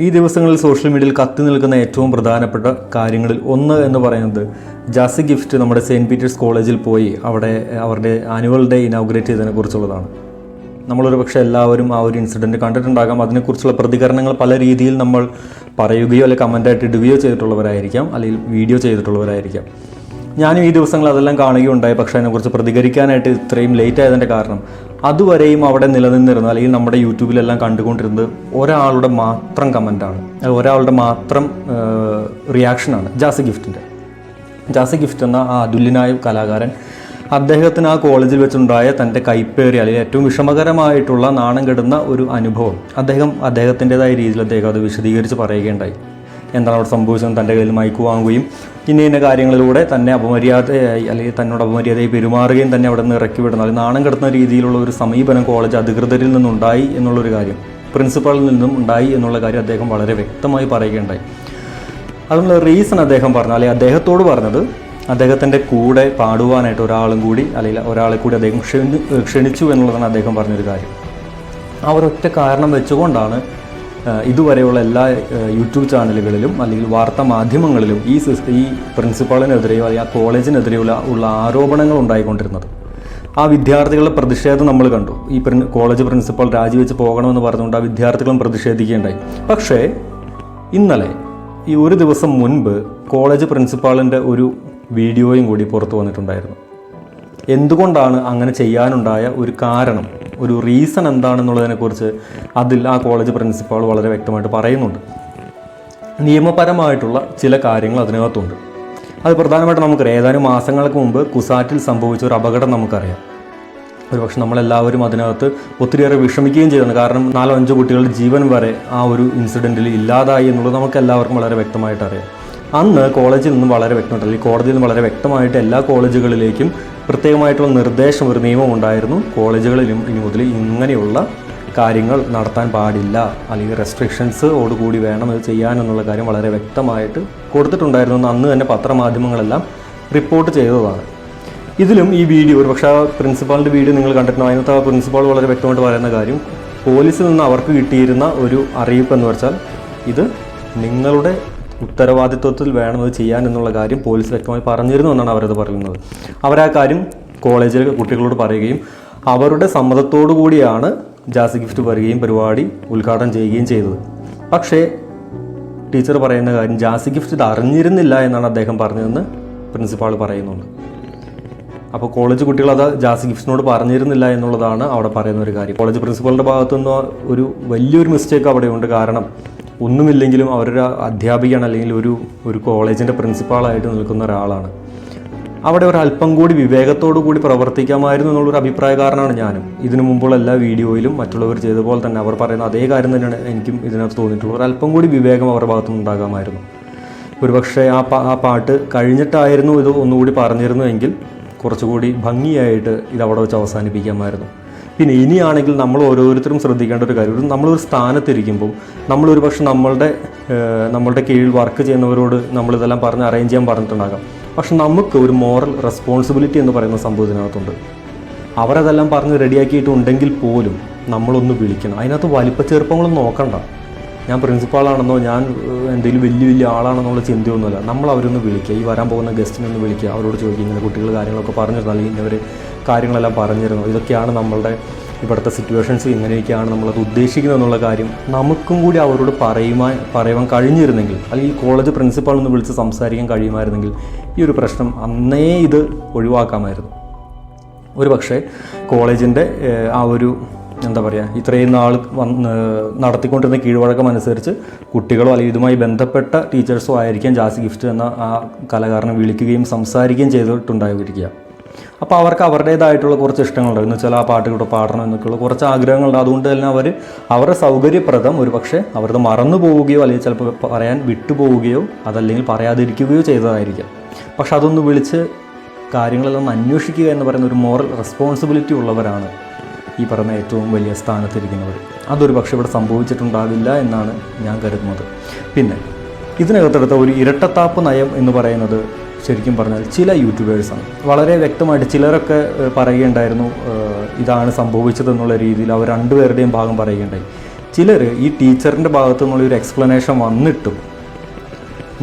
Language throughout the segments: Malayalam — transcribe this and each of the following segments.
ഈ ദിവസങ്ങളിൽ സോഷ്യൽ മീഡിയയിൽ കത്തി നിൽക്കുന്ന ഏറ്റവും പ്രധാനപ്പെട്ട കാര്യങ്ങളിൽ ഒന്ന് എന്ന് പറയുന്നത് ജാസി ഗിഫ്റ്റ് നമ്മുടെ സെയിന്റ് പീറ്റേഴ്സ് കോളേജിൽ പോയി അവിടെ അവരുടെ ആനുവൽ ഡേ ഇനോഗ്രേറ്റ് ചെയ്തതിനെ കുറിച്ചുള്ളതാണ്. നമ്മളൊരു പക്ഷേ എല്ലാവരും ആ ഒരു ഇൻസിഡന്റ് കണ്ടിട്ടുണ്ടാകാം. അതിനെക്കുറിച്ചുള്ള പ്രതികരണങ്ങൾ പല രീതിയിൽ നമ്മൾ പറയുകയോ അല്ലെങ്കിൽ കമന്റായിട്ട് ഇടുകയോ ചെയ്തിട്ടുള്ളവരായിരിക്കാം. അല്ലെങ്കിൽ വീഡിയോ ചെയ്തിട്ടുള്ളവരായിരിക്കാം. ഞാനും ഈ ദിവസങ്ങൾ അതെല്ലാം കാണുകയുണ്ടായി. പക്ഷേ അതിനെക്കുറിച്ച് പ്രതികരിക്കാനായിട്ട് ഇത്രയും ലേറ്റ് ആയതിന്റെ കാരണം അതുവരെയും അവിടെ നിലനിന്നിരുന്ന അല്ലെങ്കിൽ നമ്മുടെ യൂട്യൂബിലെല്ലാം കണ്ടുകൊണ്ടിരുന്നത് ഒരാളുടെ മാത്രം കമന്റാണ്. ഒരാളുടെ മാത്രം റിയാക്ഷനാണ് ജാസി ഗിഫ്റ്റിന്റെ. ജാസി ഗിഫ്റ്റ് എന്ന ആ അതുല്യനായ കലാകാരൻ അദ്ദേഹത്തിന് ആ കോളേജിൽ വെച്ചുണ്ടായ തന്റെ കൈപ്പേറി അല്ലെങ്കിൽ ഏറ്റവും വിഷമകരമായിട്ടുള്ള നാണം കെടുന്ന ഒരു അനുഭവം അദ്ദേഹം അദ്ദേഹത്തിന്റെതായ രീതിയിൽ അദ്ദേഹം അത് വിശദീകരിച്ച് പറയുകയുണ്ടായി. എന്താണ് അവിടെ സംഭവിച്ചത് തന്റെ കയ്യിൽ മൈക്ക് വാങ്ങുകയും ഇന്ന ഇന്ന കാര്യങ്ങളിലൂടെ തന്നെ അപമര്യാദയായി അല്ലെങ്കിൽ തന്നോട് അപമര്യാദയായി പെരുമാറുകയും തന്നെ അവിടെ നിന്ന് ഇറക്കി വിടുന്ന അല്ലെങ്കിൽ നാണം കെടുന്ന രീതിയിലുള്ള ഒരു സമീപനം കോളേജ് അധികൃതരിൽ നിന്നുണ്ടായി എന്നുള്ളൊരു കാര്യം പ്രിൻസിപ്പാളിൽ നിന്നും ഉണ്ടായി എന്നുള്ള കാര്യം അദ്ദേഹം വളരെ വ്യക്തമായി പറയുകയുണ്ടായി. അതിനുള്ള റീസൺ അദ്ദേഹം പറഞ്ഞു അല്ലെങ്കിൽ അദ്ദേഹത്തോട് പറഞ്ഞത് അദ്ദേഹത്തിന്റെ കൂടെ പാടുവാനായിട്ട് ഒരാളും കൂടി അല്ലെങ്കിൽ ഒരാളെ കൂടി അദ്ദേഹം ക്ഷണി ക്ഷണിച്ചു എന്നുള്ളതാണ് അദ്ദേഹം പറഞ്ഞൊരു കാര്യം. ആ ഒരൊറ്റ കാരണം വെച്ചുകൊണ്ടാണ് ഇതുവരെയുള്ള എല്ലാ യൂട്യൂബ് ചാനലുകളിലും അല്ലെങ്കിൽ വാർത്താ മാധ്യമങ്ങളിലും ഈ ഈ പ്രിൻസിപ്പാളിനെതിരെയോ അല്ലെങ്കിൽ ആ കോളേജിനെതിരെയുള്ള ഉള്ള ആരോപണങ്ങൾ ഉണ്ടായിക്കൊണ്ടിരുന്നത്. ആ വിദ്യാർത്ഥികളുടെ പ്രതിഷേധം നമ്മൾ കണ്ടു. ഈ കോളേജ് പ്രിൻസിപ്പൽ രാജിവെച്ച് പോകണമെന്ന് പറഞ്ഞുകൊണ്ട് ആ വിദ്യാർത്ഥികളും പ്രതിഷേധിക്കുകയുണ്ടായി. പക്ഷേ ഇന്നലെ ഈ ഒരു ദിവസം മുൻപ് കോളേജ് പ്രിൻസിപ്പാളിന്റെ ഒരു വീഡിയോയും കൂടി പുറത്തു വന്നിട്ടുണ്ടായിരുന്നു. എന്തുകൊണ്ടാണ് അങ്ങനെ ചെയ്യാനുണ്ടായ ഒരു കാരണം? ഒരു റീസൺ എന്താണെന്നുള്ളതിനെക്കുറിച്ച് അതിൽ ആ കോളേജ് പ്രിൻസിപ്പാൾ വളരെ വ്യക്തമായിട്ട് പറയുന്നുണ്ട്. നിയമപരമായിട്ടുള്ള ചില കാര്യങ്ങൾ അതിനകത്തുണ്ട്. അത് പ്രധാനമായിട്ട് നമുക്കറിയാം. ഏതാനും മാസങ്ങൾക്ക് മുമ്പ് കുസാറ്റിൽ സംഭവിച്ച ഒരു അപകടം നമുക്കറിയാം. ഒരുപക്ഷെ നമ്മളെല്ലാവരും അതിനകത്ത് ഒത്തിരിയേറെ വിഷമിക്കുകയും ചെയ്തിട്ടുണ്ട്. കാരണം നാലോ അഞ്ചോ കുട്ടികളുടെ ജീവൻ വരെ ആ ഒരു ഇൻസിഡന്റിൽ ഇല്ലാതായി എന്നുള്ളത് നമുക്ക് എല്ലാവർക്കും വളരെ വ്യക്തമായിട്ട് അറിയാം. അന്ന് കോളേജിൽ നിന്നും വളരെ വ്യക്തമായിട്ട് അല്ലെങ്കിൽ കോടതിയിൽ നിന്ന് വളരെ വ്യക്തമായിട്ട് എല്ലാ കോളേജുകളിലേക്കും പ്രത്യേകമായിട്ടുള്ള നിർദ്ദേശം ഒരു നിയമം ഉണ്ടായിരുന്നു. കോളേജുകളിലും ഇനി മുതൽ ഇങ്ങനെയുള്ള കാര്യങ്ങൾ നടത്താൻ പാടില്ല. അല്ലെങ്കിൽ റെസ്ട്രിക്ഷൻസ് ഓടുകൂടി വേണം ഇത് ചെയ്യാനെന്നുള്ള കാര്യം വളരെ വ്യക്തമായിട്ട് കൊടുത്തിട്ടുണ്ടായിരുന്നു. എന്ന് അന്ന് തന്നെ പത്രമാധ്യമങ്ങളെല്ലാം റിപ്പോർട്ട് ചെയ്തതാണ്. ഇതിലും ഈ വീഡിയോ ഒരു പക്ഷേ ആ പ്രിൻസിപ്പാളിന്റെ വീഡിയോ നിങ്ങൾ കണ്ടിട്ടുണ്ടോ അതിനകത്ത് ആ പ്രിൻസിപ്പാൾ വളരെ വ്യക്തമായിട്ട് പറയുന്ന കാര്യം പോലീസിൽ നിന്ന് അവർക്ക് കിട്ടിയിരുന്ന ഒരു അറിയിപ്പ് എന്ന് വെച്ചാൽ ഇത് നിങ്ങളുടെ ഉത്തരവാദിത്വത്തിൽ വേണം അത് ചെയ്യാൻ എന്നുള്ള കാര്യം പോലീസ് വ്യക്തമായി പറഞ്ഞിരുന്നു എന്നാണ് അവരത് പറയുന്നത്. അവരാ കാര്യം കോളേജിലെ കുട്ടികളോട് പറയുകയും അവരുടെ സമ്മതത്തോടു കൂടിയാണ് ജാസി ഗിഫ്റ്റ് വരികയും പരിപാടി ഉദ്ഘാടനം ചെയ്യുകയും ചെയ്തത്. പക്ഷേ ടീച്ചർ പറയുന്ന കാര്യം ജാസി ഗിഫ്റ്റ് ഇത് അറിഞ്ഞിരുന്നില്ല എന്നാണ് അദ്ദേഹം പറഞ്ഞതെന്ന് പ്രിൻസിപ്പാൾ പറയുന്നുണ്ട്. അപ്പോൾ കോളേജ് കുട്ടികൾ അത് ജാസി ഗിഫ്റ്റിനോട് പറഞ്ഞിരുന്നില്ല എന്നുള്ളതാണ് അവിടെ പറയുന്ന ഒരു കാര്യം. കോളേജ് പ്രിൻസിപ്പളിന്റെ ഭാഗത്തുനിന്ന് ഒരു വലിയൊരു മിസ്റ്റേക്ക് അവിടെയുണ്ട്. കാരണം ഒന്നുമില്ലെങ്കിലും അവരൊരു അധ്യാപികയാണ് അല്ലെങ്കിൽ ഒരു ഒരു കോളേജിന്റെ പ്രിൻസിപ്പാളായിട്ട് നിൽക്കുന്ന ഒരാളാണ്. അവിടെ ഒരു അല്പം കൂടി വിവേകത്തോടു കൂടി പ്രവർത്തിക്കാമായിരുന്നു എന്നുള്ളൊരു അഭിപ്രായക്കാരനാണ് ഞാനും. ഇതിനു മുമ്പുള്ള എല്ലാ വീഡിയോയിലും മറ്റുള്ളവർ ചെയ്ത പോലെ തന്നെ അവർ പറയുന്ന അതേ കാര്യം തന്നെയാണ് എനിക്കും ഇതിനകത്ത് തോന്നിയിട്ടുള്ളത്. ഒരു അല്പം കൂടി വിവേകം അവരുടെ ഭാഗത്തുനിന്ന് ഉണ്ടാകാമായിരുന്നു. ഒരുപക്ഷെ ആ ആ പാട്ട് കഴിഞ്ഞിട്ടായിരുന്നു ഇത് ഒന്നുകൂടി പറഞ്ഞിരുന്നു എങ്കിൽ കുറച്ചുകൂടി ഭംഗിയായിട്ട് ഇത് അവിടെ വെച്ച് അവസാനിപ്പിക്കാമായിരുന്നു. പിന്നെ ഇനിയാണെങ്കിൽ നമ്മൾ ഓരോരുത്തരും ശ്രദ്ധിക്കേണ്ട ഒരു കാര്യം. നമ്മളൊരു സ്ഥാനത്തിരിക്കുമ്പോൾ നമ്മളൊരു പക്ഷെ നമ്മളുടെ നമ്മളുടെ കീഴിൽ വർക്ക് ചെയ്യുന്നവരോട് നമ്മളിതെല്ലാം പറഞ്ഞ് അറേഞ്ച് ചെയ്യാൻ പറഞ്ഞിട്ടുണ്ടാകാം. പക്ഷെ നമുക്ക് ഒരു മോറൽ റെസ്പോൺസിബിലിറ്റി എന്ന് പറയുന്ന സംഭവം ഇതിനകത്തുണ്ട്. അവരതെല്ലാം പറഞ്ഞ് റെഡിയാക്കിയിട്ടുണ്ടെങ്കിൽ പോലും നമ്മളൊന്ന് വിളിക്കണം. അതിനകത്ത് വലിപ്പ ചെറുപ്പങ്ങളൊന്നും നോക്കണ്ട. ഞാൻ പ്രിൻസിപ്പാളാണെന്നോ ഞാൻ എന്തെങ്കിലും വലിയ വലിയ ആളാണെന്നുള്ള ചിന്തയൊന്നുമില്ല. നമ്മൾ അവരൊന്ന് വിളിക്കുക. ഈ വരാൻ പോകുന്ന ഗസ്റ്റിനെ ഒന്ന് വിളിക്കുക. അവരോട് ചോദിക്കുക. ഇങ്ങനെ കുട്ടികൾ കാര്യങ്ങളൊക്കെ പറഞ്ഞിരുന്നു. അല്ലെങ്കിൽ ഇന്നവർ കാര്യങ്ങളെല്ലാം പറഞ്ഞിരുന്നു. ഇതൊക്കെയാണ് നമ്മളുടെ ഇവിടുത്തെ സിറ്റുവേഷൻസ് എങ്ങനെയൊക്കെയാണ് നമ്മളത് ഉദ്ദേശിക്കുന്നത് എന്നുള്ള കാര്യം നമുക്കും കൂടി അവരോട് പറയുവാൻ പറയുവാൻ കഴിഞ്ഞിരുന്നെങ്കിൽ അല്ലെങ്കിൽ കോളേജ് പ്രിൻസിപ്പാൾ ഒന്ന് വിളിച്ച് സംസാരിക്കാൻ കഴിയുമായിരുന്നെങ്കിൽ ഈ ഒരു പ്രശ്നം അന്നേ ഇത് ഒഴിവാക്കാമായിരുന്നു. ഒരു പക്ഷേ കോളേജിന്റെ ആ ഒരു എന്താ പറയുക ഇത്രയും നാൾ വന്ന് നടത്തിക്കൊണ്ടിരുന്ന കീഴ്വഴക്കം അനുസരിച്ച് കുട്ടികളോ അല്ലെങ്കിൽ ഇതുമായി ബന്ധപ്പെട്ട ടീച്ചേഴ്സോ ആയിരിക്കാം ജാസി ഗിഫ്റ്റ് എന്ന ആ കലാകാരനെ വിളിക്കുകയും സംസാരിക്കുകയും ചെയ്തിട്ടുണ്ടായിരിക്കുക. അപ്പോൾ അവർക്ക് അവരുടേതായിട്ടുള്ള കുറച്ച് ഇഷ്ടങ്ങളുണ്ടാവും. എന്ന് വെച്ചാൽ ആ പാട്ടുകൂടെ പാടണം എന്നൊക്കെയുള്ള കുറച്ച് ആഗ്രഹങ്ങളുണ്ട്. അതുകൊണ്ട് തന്നെ അവർ അവരുടെ സൗകര്യപ്രദം ഒരു പക്ഷേ അവരത് മറന്നു പോവുകയോ അല്ലെങ്കിൽ ചിലപ്പോൾ പറയാൻ വിട്ടുപോവുകയോ അതല്ലെങ്കിൽ പറയാതിരിക്കുകയോ ചെയ്തതായിരിക്കാം. പക്ഷെ അതൊന്ന് വിളിച്ച് കാര്യങ്ങളെല്ലാം അന്വേഷിക്കുക എന്ന് പറയുന്ന ഒരു മോറൽ റെസ്പോൺസിബിലിറ്റി ഉള്ളവരാണ്. ഈ പറഞ്ഞ ഏറ്റവും വലിയ സ്ഥാനത്തിരിക്കുന്നവർ. അതൊരു പക്ഷേ ഇവിടെ സംഭവിച്ചിട്ടുണ്ടാവില്ല എന്നാണ് ഞാൻ കരുതുന്നത്. പിന്നെ ഇതിനകത്തെടുത്ത ഒരു ഇരട്ടത്താപ്പ് നയം എന്ന് പറയുന്നത് ശരിക്കും പറഞ്ഞാൽ ചില യൂട്യൂബേഴ്സാണ് വളരെ വ്യക്തമായിട്ട് ചിലരൊക്കെ പറയുകയുണ്ടായിരുന്നു ഇതാണ് സംഭവിച്ചതെന്നുള്ള രീതിയിൽ അവർ രണ്ടുപേരുടെയും ഭാഗം പറയുകയുണ്ടായി. ചിലർ ഈ ടീച്ചറിന്റെ ഭാഗത്തു നിന്നുള്ള ഒരു എക്സ്പ്ലനേഷൻ വന്നിട്ടും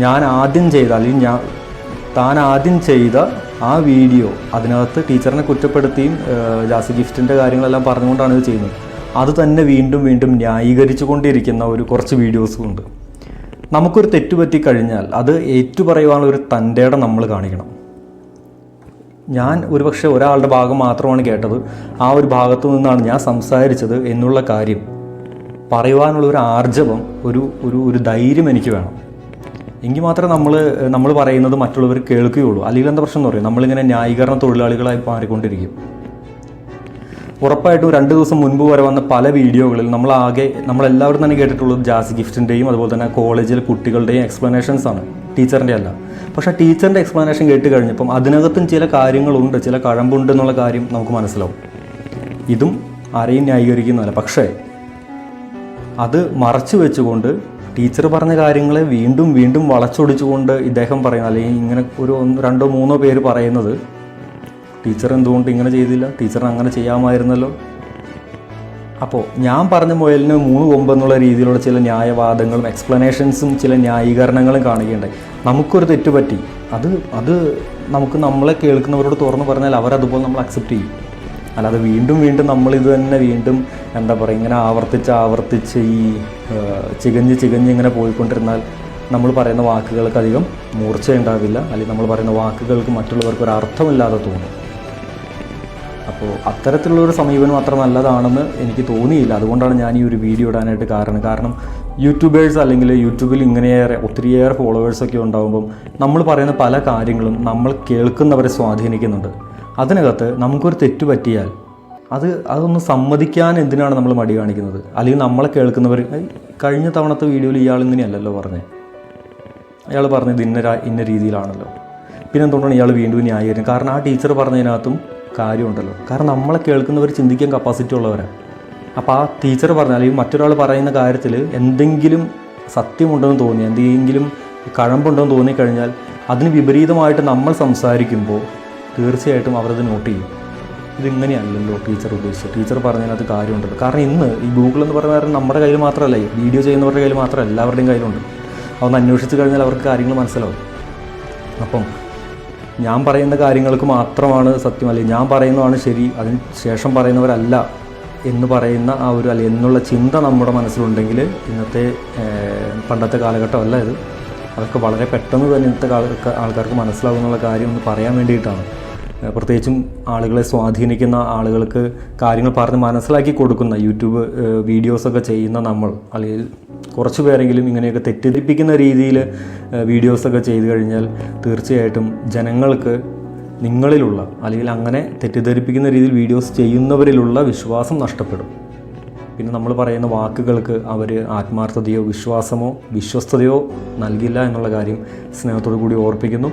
ഞാൻ ആദ്യം ചെയ്ത അല്ലെങ്കിൽ ഞാൻ താൻ ആദ്യം ചെയ്ത ആ വീഡിയോ അതിനകത്ത് ടീച്ചറിനെ കുറ്റപ്പെടുത്തിയും ജാസി ഗിഫ്റ്റിന്റെ കാര്യങ്ങളെല്ലാം പറഞ്ഞുകൊണ്ടാണ് ഇത് ചെയ്യുന്നത്. അത് തന്നെ വീണ്ടും വീണ്ടും ന്യായീകരിച്ചു കൊണ്ടിരിക്കുന്ന ഒരു കുറച്ച് വീഡിയോസും ഉണ്ട് നമുക്കൊരു തെറ്റ് പറ്റി കഴിഞ്ഞാൽ അത് ഏറ്റുപറയുവാനുള്ള ഒരു തന്റെയുടെ നമ്മൾ കാണിക്കണം. ഞാൻ ഒരുപക്ഷെ ഒരാളുടെ ഭാഗം മാത്രമാണ് കേട്ടത്. ആ ഒരു ഭാഗത്തു നിന്നാണ് ഞാൻ സംസാരിച്ചത് എന്നുള്ള കാര്യം. പറയുവാനുള്ള ഒരു ആർജവം ഒരു ഒരു ഒരു ധൈര്യം എനിക്ക് വേണം. എങ്കിൽ മാത്രമേ നമ്മൾ നമ്മൾ പറയുന്നത് മറ്റുള്ളവർ കേൾക്കുകയുള്ളൂ. അല്ലെങ്കിൽ എന്താ പ്രശ്നം എന്ന് പറയും നമ്മളിങ്ങനെ ന്യായീകരണ തൊഴിലാളികളായി മാറിക്കൊണ്ടിരിക്കും. ഉറപ്പായിട്ടും രണ്ട് ദിവസം മുൻപ് വരെ വന്ന പല വീഡിയോകളിൽ നമ്മൾ ആകെ നമ്മളെല്ലാവരും തന്നെ കേട്ടിട്ടുള്ളത് ജാസി ഗിഫ്റ്റിന്റെയും അതുപോലെ തന്നെ കോളേജിലെ കുട്ടികളുടെയും എക്സ്പ്ലനേഷൻസ് ആണ്. ടീച്ചറിന്റെ അല്ല. പക്ഷേ ടീച്ചറിന്റെ എക്സ്പ്ലനേഷൻ കേട്ട് കഴിഞ്ഞപ്പം അതിനകത്തും ചില കാര്യങ്ങളുണ്ട് ചില കഴമ്പുണ്ട് എന്നുള്ള കാര്യം നമുക്ക് മനസ്സിലാവും. ഇതും ആരെയും ന്യായീകരിക്കുന്നതല്ല. പക്ഷേ അത് മറച്ചു വെച്ചുകൊണ്ട് ടീച്ചർ പറഞ്ഞ കാര്യങ്ങളെ വീണ്ടും വീണ്ടും വളച്ചൊടിച്ചുകൊണ്ട് ഇദ്ദേഹം പറയുന്നത് അല്ലെങ്കിൽ ഇങ്ങനെ ഒരു രണ്ടോ മൂന്നോ പേര് പറയുന്നത്. ടീച്ചർ എന്തുകൊണ്ട് ഇങ്ങനെ ചെയ്തില്ല? ടീച്ചറിന് അങ്ങനെ ചെയ്യാമായിരുന്നല്ലോ. അപ്പോൾ ഞാൻ പറഞ്ഞ മുയലിന് മൂന്ന് കൊമ്പെന്നുള്ള രീതിയിലുള്ള ചില ന്യായവാദങ്ങളും എക്സ്പ്ലനേഷൻസും ചില ന്യായീകരണങ്ങളും കാണുകയുണ്ടായി. നമുക്കൊരു തെറ്റുപറ്റി. അത് അത് നമുക്ക് നമ്മളെ കേൾക്കുന്നവരോട് തുറന്ന് പറഞ്ഞാൽ അവരതുപോലെ നമ്മൾ അക്സെപ്റ്റ് ചെയ്യും. അല്ലാതെ വീണ്ടും വീണ്ടും നമ്മളിത് തന്നെ വീണ്ടും എന്താ പറയുക ഇങ്ങനെ ആവർത്തിച്ച് ആവർത്തിച്ച് ഈ ചികഞ്ഞ് ചികഞ്ഞ് ഇങ്ങനെ പോയിക്കൊണ്ടിരുന്നാൽ നമ്മൾ പറയുന്ന വാക്കുകൾക്ക് അധികം മൂർച്ചയുണ്ടാവില്ല. അല്ലെങ്കിൽ നമ്മൾ പറയുന്ന വാക്കുകൾക്ക് മറ്റുള്ളവർക്ക് ഒരു അർത്ഥമില്ലാതെ തോന്നും. അപ്പോൾ അത്തരത്തിലുള്ളൊരു സമീപനം അത്ര നല്ലതാണെന്ന് എനിക്ക് തോന്നിയില്ല. അതുകൊണ്ടാണ് ഞാൻ ഈ ഒരു വീഡിയോ ഇടാനായിട്ട് കാരണം. കാരണം യൂട്യൂബേഴ്സ് അല്ലെങ്കിൽ യൂട്യൂബിൽ ഇങ്ങനെയേറെ ഒത്തിരിയേറെ ഫോളോവേഴ്സൊക്കെ ഉണ്ടാകുമ്പം നമ്മൾ പറയുന്ന പല കാര്യങ്ങളും നമ്മൾ കേൾക്കുന്നവരെ സ്വാധീനിക്കുന്നുണ്ട്. അതിനകത്ത് നമുക്കൊരു തെറ്റ് പറ്റിയാൽ അത് അതൊന്ന് സമ്മതിക്കാൻ എന്തിനാണ് നമ്മൾ മടി കാണിക്കുന്നത്? അല്ലെങ്കിൽ നമ്മളെ കേൾക്കുന്നവർ കഴിഞ്ഞ തവണത്തെ വീഡിയോയിൽ ഇയാൾ ഇങ്ങനെയല്ലല്ലോ പറഞ്ഞത് അയാൾ പറഞ്ഞത് ഇന്ന ഇന്ന രീതിയിലാണല്ലോ. പിന്നെ എന്തുകൊണ്ടാണ് ഇയാൾ വീണ്ടും ന്യായീകരിക്കുന്നത്? കാരണം ആ ടീച്ചർ പറഞ്ഞതിനകത്തും കാര്യമുണ്ടല്ലോ. കാരണം നമ്മളെ കേൾക്കുന്നവർ ചിന്തിക്കാൻ കപ്പാസിറ്റി ഉള്ളവരാണ് അപ്പോൾ ആ ടീച്ചർ പറഞ്ഞ അല്ലെങ്കിൽ മറ്റൊരാൾ പറയുന്ന കാര്യത്തിൽ എന്തെങ്കിലും സത്യമുണ്ടെന്ന് തോന്നി എന്തെങ്കിലും കഴമ്പുണ്ടെന്ന് തോന്നിക്കഴിഞ്ഞാൽ അതിന് വിപരീതമായിട്ട് നമ്മൾ സംസാരിക്കുമ്പോൾ തീർച്ചയായിട്ടും അവരത് നോട്ട് ചെയ്യും. ഇതിങ്ങനെയല്ലല്ലോ ടീച്ചർ ഉദ്ദേശിച്ചത്. ടീച്ചർ പറഞ്ഞതിനകത്ത് കാര്യമുണ്ടല്ലോ. കാരണം ഇന്ന് ഈ ഗൂഗിൾ എന്ന് പറയുന്ന കാര്യം നമ്മുടെ കയ്യിൽ മാത്രമല്ല വീഡിയോ ചെയ്യുന്നവരുടെ കയ്യിൽ മാത്രമല്ല എല്ലാവരുടെയും കയ്യിലുണ്ട്. അതൊന്ന് അന്വേഷിച്ച് കഴിഞ്ഞാൽ അവർക്ക് കാര്യങ്ങൾ മനസ്സിലാവും. അപ്പം ഞാൻ പറയുന്ന കാര്യങ്ങൾക്ക് മാത്രമാണ് സത്യം അല്ലെങ്കിൽ ഞാൻ പറയുന്നതാണ് ശരി അതിന് ശേഷം പറയുന്നവരല്ല എന്ന് പറയുന്ന ആ ഒരു അല്ലെ എന്നുള്ള ചിന്ത നമ്മുടെ മനസ്സിലുണ്ടെങ്കിൽ ഇന്നത്തെ പണ്ടത്തെ കാലഘട്ടമല്ല ഇത്. അതൊക്കെ വളരെ പെട്ടെന്ന് തന്നെ ഇന്നത്തെ ആൾക്കാർക്ക് മനസ്സിലാവും എന്നുള്ള കാര്യം ഒന്ന് പറയാൻ വേണ്ടിയിട്ടാണ്. പ്രത്യേകിച്ചും ആളുകളെ സ്വാധീനിക്കുന്ന ആളുകൾക്ക് കാര്യങ്ങൾ പറഞ്ഞ് മനസ്സിലാക്കി കൊടുക്കുന്ന യൂട്യൂബ് വീഡിയോസൊക്കെ ചെയ്യുന്ന നമ്മൾ അല്ലെങ്കിൽ കുറച്ച് പേരെങ്കിലും ഇങ്ങനെയൊക്കെ തെറ്റിദ്ധരിപ്പിക്കുന്ന രീതിയിൽ വീഡിയോസൊക്കെ ചെയ്തു കഴിഞ്ഞാൽ തീർച്ചയായിട്ടും ജനങ്ങൾക്ക് നിങ്ങളിലുള്ള അല്ലെങ്കിൽ അങ്ങനെ തെറ്റിദ്ധരിപ്പിക്കുന്ന രീതിയിൽ വീഡിയോസ് ചെയ്യുന്നവരിലുള്ള വിശ്വാസം നഷ്ടപ്പെടും. പിന്നെ നമ്മൾ പറയുന്ന വാക്കുകൾക്ക് അവർ ആത്മാർത്ഥതയോ വിശ്വാസമോ വിശ്വസ്തതയോ നൽകില്ല എന്നുള്ള കാര്യം സ്നേഹത്തോടു കൂടി ഓർപ്പിക്കുന്നു.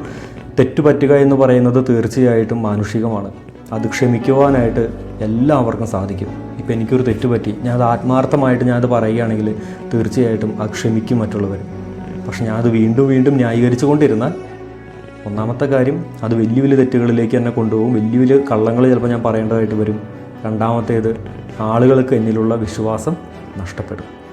തെറ്റുപറ്റുക എന്ന് പറയുന്നത് തീർച്ചയായിട്ടും മാനുഷികമാണ്. അത് ക്ഷമിക്കുവാനായിട്ട് എല്ലാവർക്കും സാധിക്കും. ഇപ്പം എനിക്കൊരു തെറ്റുപറ്റി. ഞാൻ അത് ആത്മാർത്ഥമായിട്ട് ഞാനത് പറയുകയാണെങ്കിൽ തീർച്ചയായിട്ടും അത് ക്ഷമിക്കും മറ്റുള്ളവർ. പക്ഷെ ഞാൻ അത് വീണ്ടും വീണ്ടും ന്യായീകരിച്ചു കൊണ്ടിരുന്നാൽ ഒന്നാമത്തെ കാര്യം അത് വലിയ വലിയ തെറ്റുകളിലേക്ക് എന്നെ കൊണ്ടുപോകും. വലിയ വലിയ കള്ളങ്ങൾ ചിലപ്പോൾ ഞാൻ പറയേണ്ടതായിട്ട് വരും. രണ്ടാമത്തേത് ആളുകൾക്ക് എന്നിലുള്ള വിശ്വാസം നഷ്ടപ്പെടും.